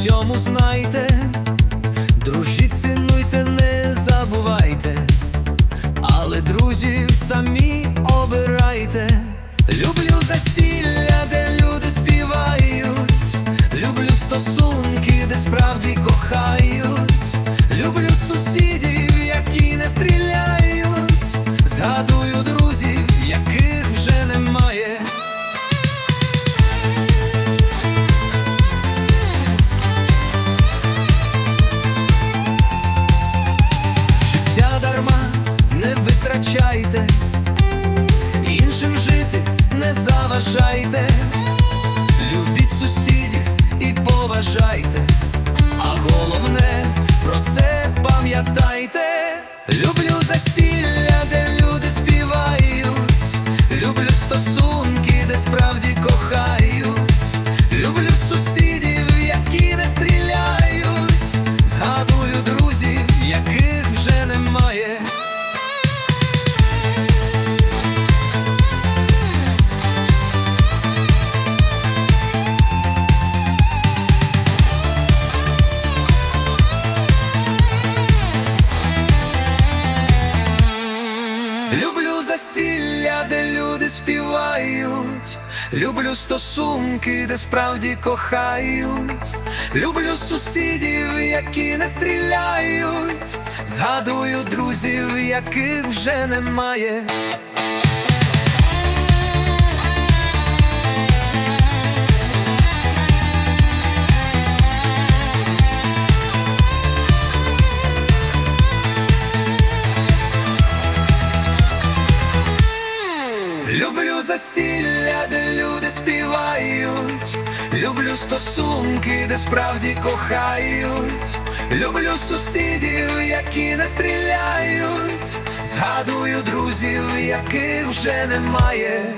всьому знайте, дружіть, цінуйте, не забувайте, але друзів самі обирайте. Люблю застілля, де люди співають, люблю стосунки, де справді кохають, люблю сусідів, які не стріляють, згадую. іншим жити не заважайте, любіть сусідів і поважайте, а головне про це пам'ятайте, люблю застілля, де люди співають, люблю стосунки, де справді кохають. Де люди співають. Люблю стосунки, де справді кохають. Люблю сусідів, які не стріляють. Згадую друзів, яких вже немає. Застілля, де люди співають. Люблю стосунки, де справді кохають. Люблю сусідів, які не стріляють. Згадую друзів, яких вже немає.